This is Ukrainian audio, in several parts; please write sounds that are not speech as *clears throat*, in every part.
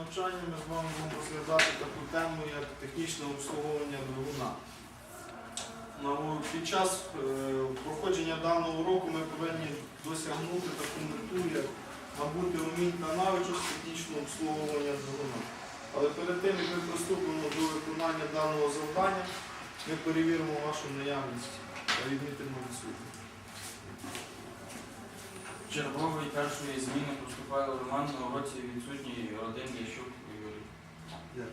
навчання ми з вами будемо розглядати таку тему, як технічне обслуговування двигуна. Під час е, проходження даного уроку ми повинні досягнути таку мету, як набути умінь та навичок з технічного обслуговування двигуна. Але перед тим, як ми приступимо до виконання даного завдання, ми перевіримо вашу наявність та відмітимо відсутність. Чергової першої зміни поступає Роман на уроці відсутній один Ящук Юрій.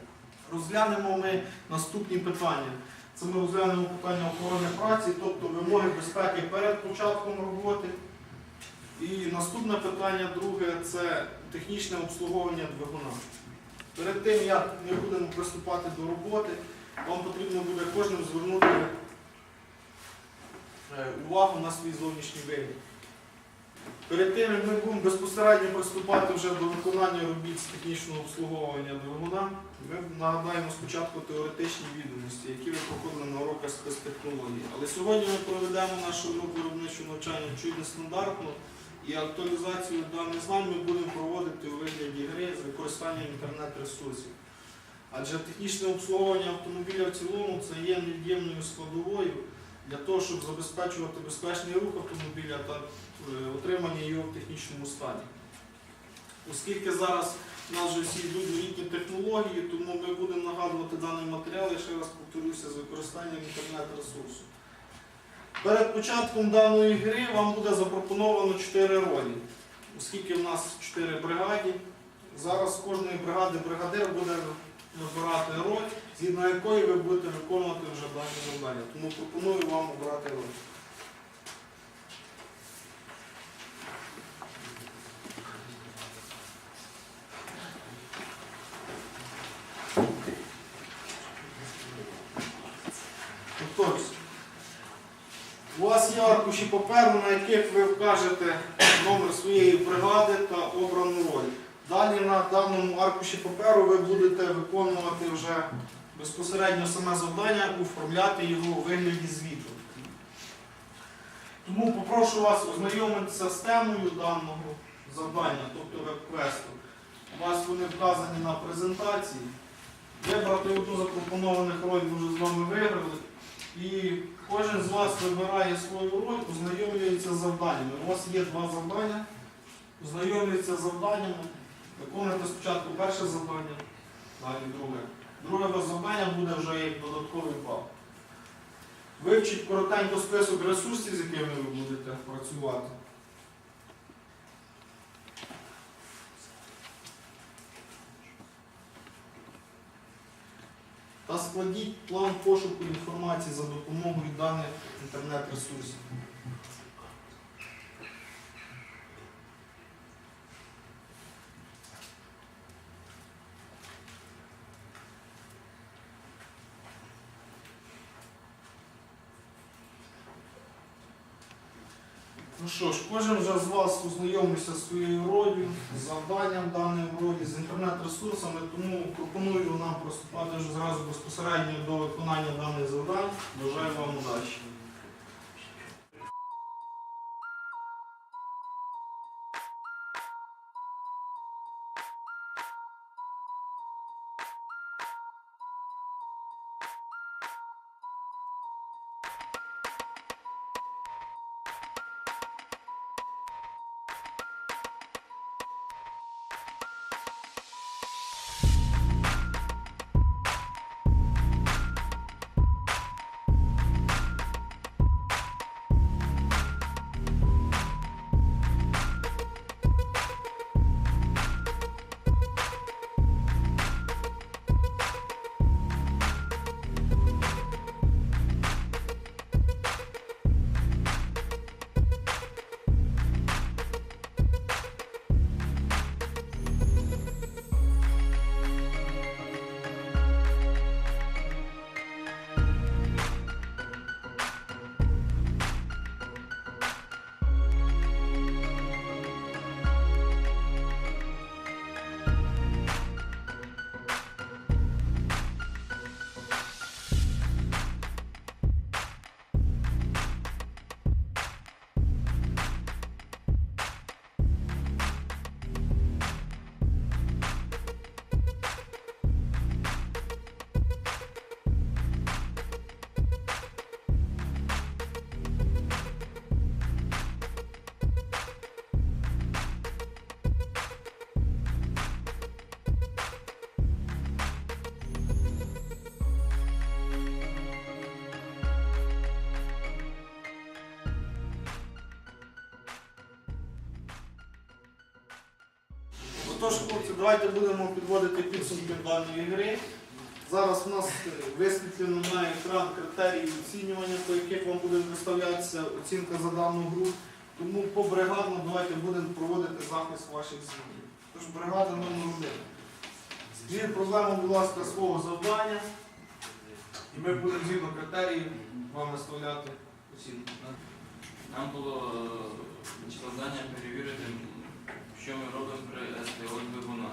Розглянемо ми наступні питання. Це ми розглянемо питання охорони праці, тобто вимоги безпеки перед початком роботи. І наступне питання, друге, це технічне обслуговування двигуна. Перед тим, як ми будемо приступати до роботи, вам потрібно буде кожним звернути е, увагу на свій зовнішній вигляд. Перед тим, як ми будемо безпосередньо приступати вже до виконання робіт з технічного обслуговування двигуна, ми нагадаємо спочатку теоретичні відомості, які ви проходили на уроках спецтехнології. Але сьогодні ми проведемо наш урок виробничого навчання чуть нестандартно, і актуалізацію даних знань ми будемо проводити у вигляді гри з використанням інтернет-ресурсів. Адже технічне обслуговування автомобіля в цілому це є невід'ємною складовою для того, щоб забезпечувати безпечний рух автомобіля та е, отримання його в технічному стані. Оскільки зараз у нас вже всі йдуть новітні технології, тому ми будемо нагадувати даний матеріал, я ще раз повторюся, з використанням інтернет-ресурсу. Перед початком даної гри вам буде запропоновано 4 ролі, оскільки в нас 4 бригаді. Зараз з кожної бригади бригадир буде вибирати роль, згідно якої ви будете виконувати вже дані завдання. Тому пропоную вам обрати роль. Повторюсь. У вас є аркуші паперу, на яких ви вкажете номер своєї бригади та обрану роль. Далі на даному аркуші паперу ви будете виконувати вже безпосередньо саме завдання, оформляти його у вигляді звіту. Тому попрошу вас ознайомитися з темою даного завдання, тобто веб-квесту. У вас вони вказані на презентації. Вибрати одну запропонованих роль ви вже з вами виграли. І кожен з вас вибирає свою роль, ознайомлюється з завданнями. У вас є два завдання, ознайомлюється з завданнями, виконуєте спочатку перше завдання, далі друге. Друге у буде вже як додатковий бал. Вивчіть коротенько список ресурсів, з якими ви будете працювати. Та складіть план пошуку інформації за допомогою даних інтернет-ресурсів. Ну що ж, кожен вже з вас ознайомився з своєю ролью, з завданням даної ролі, з інтернет-ресурсами, тому пропоную нам приступати вже зразу безпосередньо до виконання даних завдань. Бажаю вам удачі. Отож, хлопці, давайте будемо підводити підсумки даної гри. Зараз у нас е, висвітлено на екран критерії оцінювання, по яких вам буде виставлятися оцінка за дану гру. Тому по бригадно давайте будемо проводити захист ваших змін. Тож бригада номер один. Скажіть проблему, будь ласка, свого завдання. І ми будемо згідно критеріїв вам виставляти оцінку. Нам було е, завдання перевірити, що ми робимо при СТО двигуна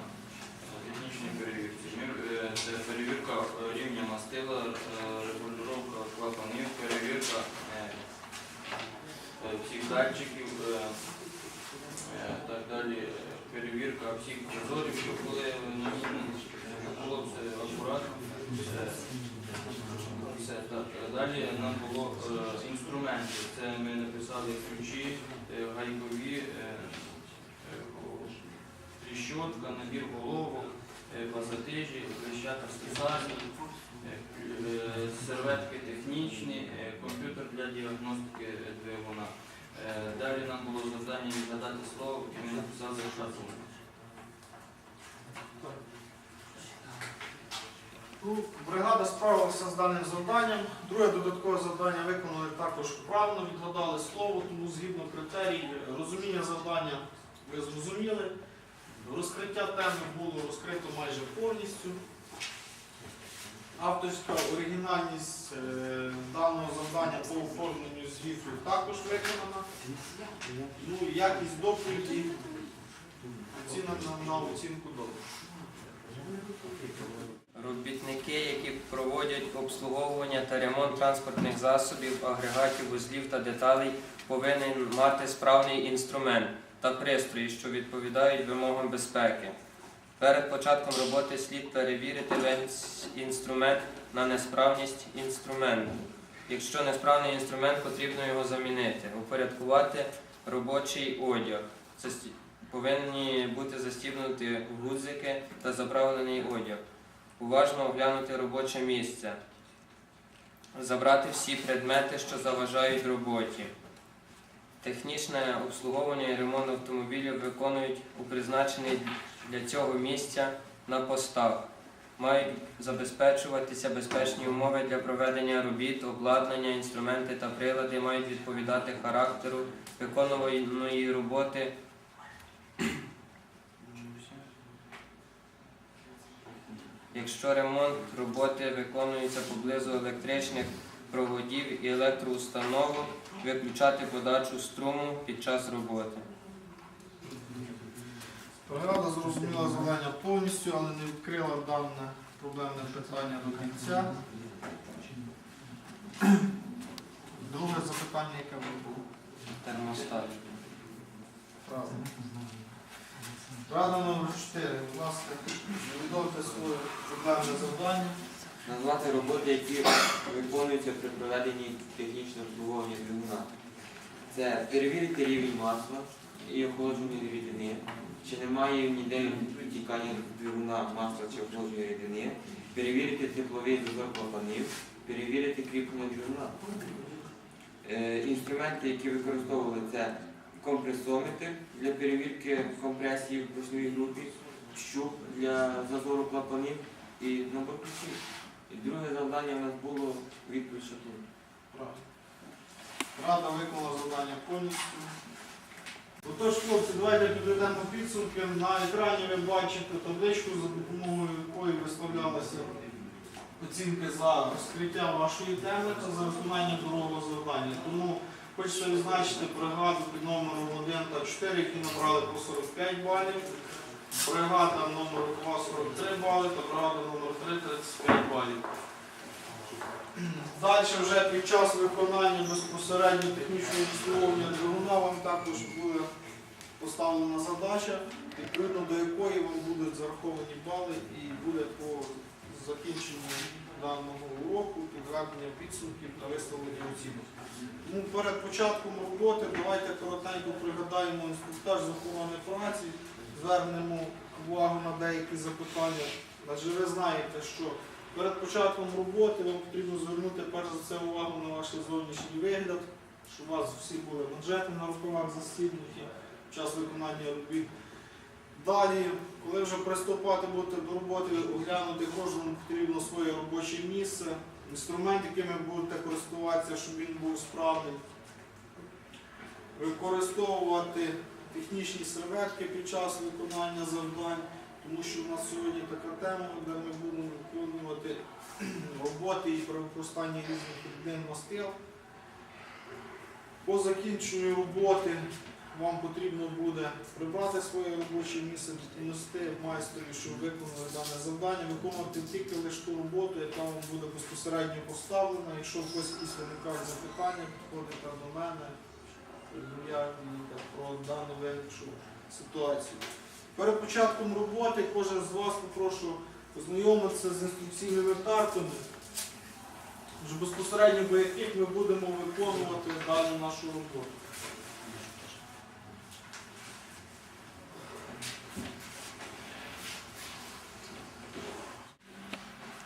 технічній перевірці. Е, Це перевірка рівня мастила, е, регулювання клапанів, перевірка е, всіх датчиків, так далі, перевірка всіх прозорів, щоб були щоб було все акуратно. Все так. Далі нам було інструменти. Це ми написали ключі, гайкові, тріщотка, набір головок, е, пасатижі, клещатарські сазі, е, е, серветки технічні, е, комп'ютер для діагностики е, двигуна. Е, Далі нам було завдання відгадати слово, і ми написали шафу. Ну, Бригада справилася з даним завданням. Друге додаткове завдання виконали також вправно, відгадали слово, тому згідно критерій розуміння завдання ви зрозуміли. Розкриття теми було розкрито майже повністю. Авторська оригінальність е, даного завдання по оформленню звіту також виконана. Ну, якість доповіді оцінена на оцінку добре. Робітники, які проводять обслуговування та ремонт транспортних засобів, агрегатів, вузлів та деталей, повинен мати справний інструмент та пристрої, що відповідають вимогам безпеки. Перед початком роботи слід перевірити весь інструмент на несправність інструменту. Якщо несправний інструмент, потрібно його замінити, упорядкувати робочий одяг. Повинні бути застібнуті гудзики та заправлений одяг уважно оглянути робоче місце, забрати всі предмети, що заважають роботі. Технічне обслуговування і ремонт автомобілів виконують у призначений для цього місця на постах. Мають забезпечуватися безпечні умови для проведення робіт, обладнання, інструменти та прилади мають відповідати характеру виконуваної роботи Якщо ремонт роботи виконується поблизу електричних проводів і електроустановок, виключати подачу струму під час роботи. Бригада зрозуміла завдання повністю, але не відкрила дане проблемне питання до кінця. Друге запитання, яке було. Термостат. Правильно. Рада номер 4. Будь ласка, повідомте своє проблемне завдання. Назвати роботи, які виконуються при проведенні технічного обслуговування двигуна. Це перевірити рівень масла і охолодження рідини, чи немає ніде підтікання двигуна масла чи охолодження рідини, перевірити тепловий дозор клапанів, перевірити кріплення двигуна. Е, інструменти, які використовували, це компресометр для перевірки компресії в поршневій групі, щуп для зазору клапанів і набор ключів. І друге завдання у нас було відповідь шатун. Правильно. Рада виконала завдання повністю. Отож, хлопці, давайте підведемо підсумки. На екрані ви бачите табличку, за допомогою якої виставлялися оцінки за розкриття вашої теми та за виконання дорогого завдання. Тому хочеться відзначити бригаду під номером 1 та 4, які набрали по 45 балів. Бригада номер 2 43 бали та бригада номер 3 35 балів. Далі вже під час виконання безпосередньо технічного обслуговування двигуна вам також буде поставлена задача, відповідно до якої вам будуть зараховані бали і буде по закінченню даного уроку підведення підсумків та виставлення оцінок. Тому перед початком роботи давайте коротенько пригадаємо інструктаж з охорони праці, звернемо увагу на деякі запитання. Адже ви знаєте, що Перед початком роботи вам потрібно звернути перш за все увагу на ваш зовнішній вигляд, щоб у вас всі були манжети на рукавах застібнуті під час виконання робіт. Далі, коли вже приступати будете до роботи, оглянути кожному потрібно своє робоче місце, інструмент, яким ви будете користуватися, щоб він був справний. Використовувати технічні серветки під час виконання завдань, тому що в нас сьогодні така тема, де ми будемо виконувати *clears throat* роботи і при використанні різних рідин мастил. По закінченню роботи вам потрібно буде прибрати своє робоче місце, донести майстру, що ви виконали дане завдання, виконувати тільки лише ту роботу, яка вам буде безпосередньо поставлена. Якщо у когось якісь виникають запитання, підходите до мене, я про дану вирішу ситуацію. Перед початком роботи кожен з вас попрошу ознайомитися з інструкційними картами, безпосередньо по яких ми будемо виконувати дану нашу роботу.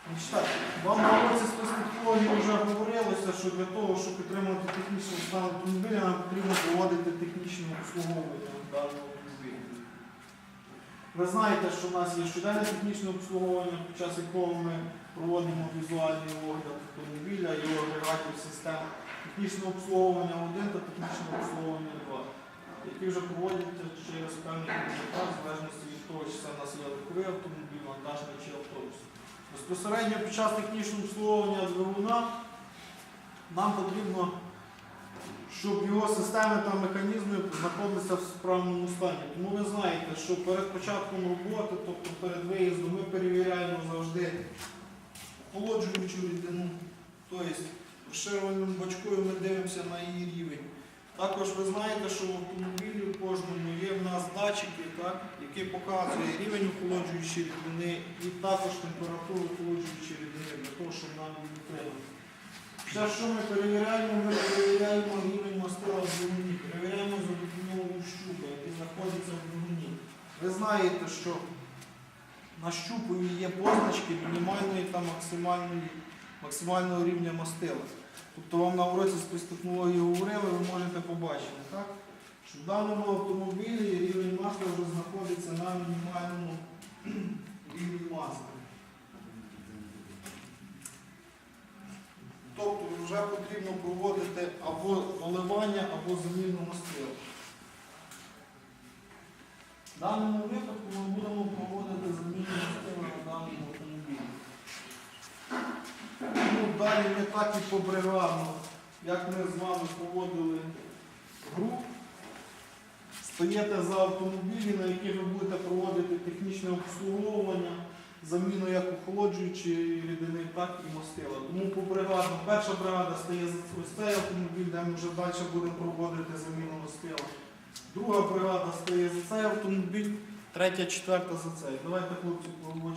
Значить так, Вам на уроці спецтехнології вже говорилося, що для того, щоб підтримувати технічний стан автомобіля, нам потрібно проводити технічне обслуговування даного автомобіля. Ви знаєте, що в нас є щоденне технічне обслуговування, під час якого ми проводимо візуальний огляд автомобіля, його агрегатів систем. Технічне обслуговування 1 та технічне обслуговування 2, які вже проводяться через певний час, в залежності від того, чи це в нас є легковий автомобіль, вантажний чи автобус. Безпосередньо під час технічного обслуговування двигуна нам потрібно, щоб його системи та механізми знаходилися в справному стані. Тому ви знаєте, що перед початком роботи, тобто перед виїздом, ми перевіряємо завжди охолоджуючу рідину, тобто розширювальним бачкою ми дивимося на її рівень. Також ви знаєте, що в автомобілі в кожному є в нас датчики, які показують рівень охолоджуючої рідини і також температуру охолоджуючої рідини для того, щоб нам її утримати. Ще що ми перевіряємо, ми перевіряємо рівень мастила в двигуні, перевіряємо за допомогою щупа, який знаходиться в двигуні. Ви знаєте, що на щупові є позначки мінімальної та максимальної, максимального рівня мастила. Тобто вам на уроці спецтехнології говорили, ви можете побачити, так? що в даному автомобілі рівень масла вже знаходиться на мінімальному *clears throat* рівні масла. Тобто вже потрібно проводити або доливання, або заміну мастила. В даному випадку ми будемо проводити заміну мастила на даному автомобілі. Ну, далі не так і побригадно, як ми з вами проводили гру. Стаєте за автомобілі, на яких ви будете проводити технічне обслуговування, заміну як охолоджуючої рідини, так і мастила. Тому по бригадам, перша бригада стає ось цей автомобіль, де ми вже далі будемо проводити заміну мастила. Друга бригада стає за цей автомобіль, третя, четверта за цей. Давайте, хлопці, по.